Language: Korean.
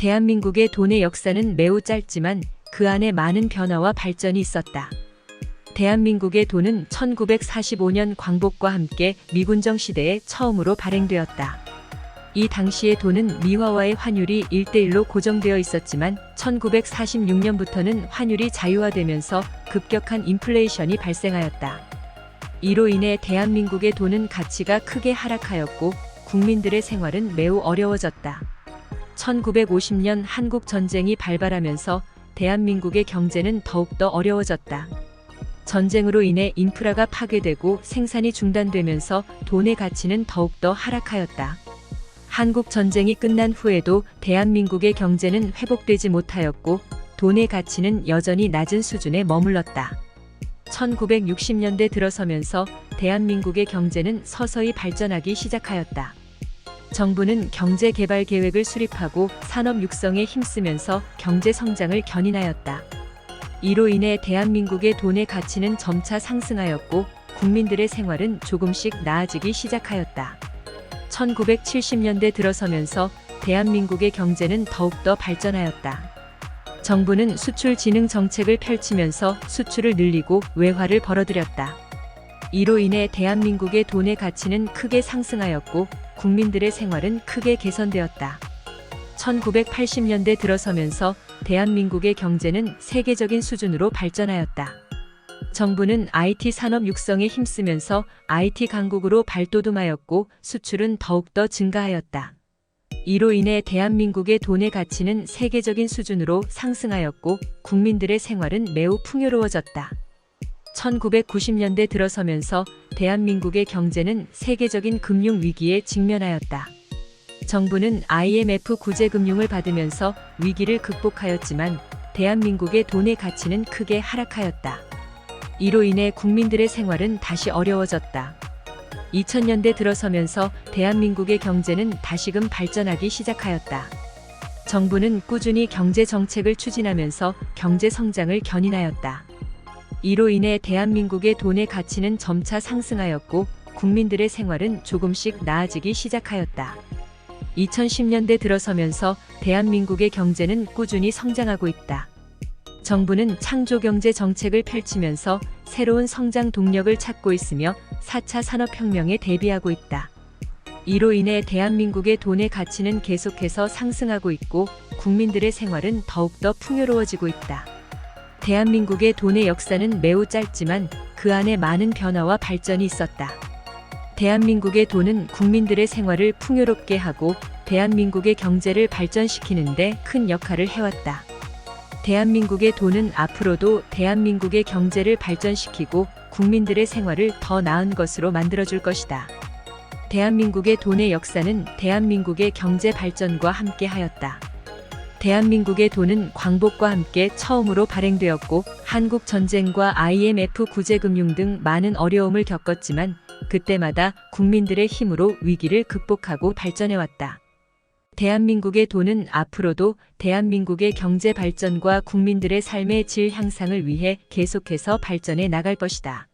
대한민국의 돈의 역사는 매우 짧지만 그 안에 많은 변화와 발전이 있었다. 대한민국의 돈은 1945년 광복과 함께 미군정 시대에 처음으로 발행되었다. 이 당시의 돈은 미화와의 환율이 1대1로 고정되어 있었지만 1946년부터는 환율이 자유화되면서 급격한 인플레이션이 발생하였다. 이로 인해 대한민국의 돈은 가치가 크게 하락하였고 국민들의 생활은 매우 어려워졌다. 1950년 한국 전쟁이 발발하면서 대한민국의 경제는 더욱더 어려워졌다. 전쟁으로 인해 인프라가 파괴되고 생산이 중단되면서 돈의 가치는 더욱더 하락하였다. 한국 전쟁이 끝난 후에도 대한민국의 경제는 회복되지 못하였고 돈의 가치는 여전히 낮은 수준에 머물렀다. 1960년대 들어서면서 대한민국의 경제는 서서히 발전하기 시작하였다. 정부는 경제 개발 계획을 수립하고 산업 육성에 힘쓰면서 경제 성장을 견인하였다. 이로 인해 대한민국의 돈의 가치는 점차 상승하였고 국민들의 생활은 조금씩 나아지기 시작하였다. 1970년대 들어서면서 대한민국의 경제는 더욱더 발전하였다. 정부는 수출 진흥 정책을 펼치면서 수출을 늘리고 외화를 벌어들였다. 이로 인해 대한민국의 돈의 가치는 크게 상승하였고 국민들의 생활은 크게 개선되었다. 1980년대 들어서면서 대한민국의 경제는 세계적인 수준으로 발전하였다. 정부는 IT 산업 육성에 힘쓰면서 IT 강국으로 발돋움하였고 수출은 더욱더 증가하였다. 이로 인해 대한민국의 돈의 가치는 세계적인 수준으로 상승하였고 국민들의 생활은 매우 풍요로워졌다. 1990년대 들어서면서 대한민국의 경제는 세계적인 금융 위기에 직면하였다. 정부는 IMF 구제금융을 받으면서 위기를 극복하였지만 대한민국의 돈의 가치는 크게 하락하였다. 이로 인해 국민들의 생활은 다시 어려워졌다. 2000년대 들어서면서 대한민국의 경제는 다시금 발전하기 시작하였다. 정부는 꾸준히 경제 정책을 추진하면서 경제 성장을 견인하였다. 이로 인해 대한민국의 돈의 가치는 점차 상승하였고 국민들의 생활은 조금씩 나아지기 시작하였다. 2010년대 들어서면서 대한민국의 경제는 꾸준히 성장하고 있다. 정부는 창조경제 정책을 펼치면서 새로운 성장 동력을 찾고 있으며 4차 산업혁명에 대비하고 있다. 이로 인해 대한민국의 돈의 가치는 계속해서 상승하고 있고 국민들의 생활은 더욱더 풍요로워지고 있다. 대한민국의 돈의 역사는 매우 짧지만 그 안에 많은 변화와 발전이 있었다. 대한민국의 돈은 국민들의 생활을 풍요롭게 하고 대한민국의 경제를 발전시키는데 큰 역할을 해왔다. 대한민국의 돈은 앞으로도 대한민국의 경제를 발전시키고 국민들의 생활을 더 나은 것으로 만들어줄 것이다. 대한민국의 돈의 역사는 대한민국의 경제 발전과 함께 하였다. 대한민국의 돈은 광복과 함께 처음으로 발행되었고 한국 전쟁과 IMF 구제금융 등 많은 어려움을 겪었지만 그때마다 국민들의 힘으로 위기를 극복하고 발전해왔다. 대한민국의 돈은 앞으로도 대한민국의 경제 발전과 국민들의 삶의 질 향상을 위해 계속해서 발전해 나갈 것이다.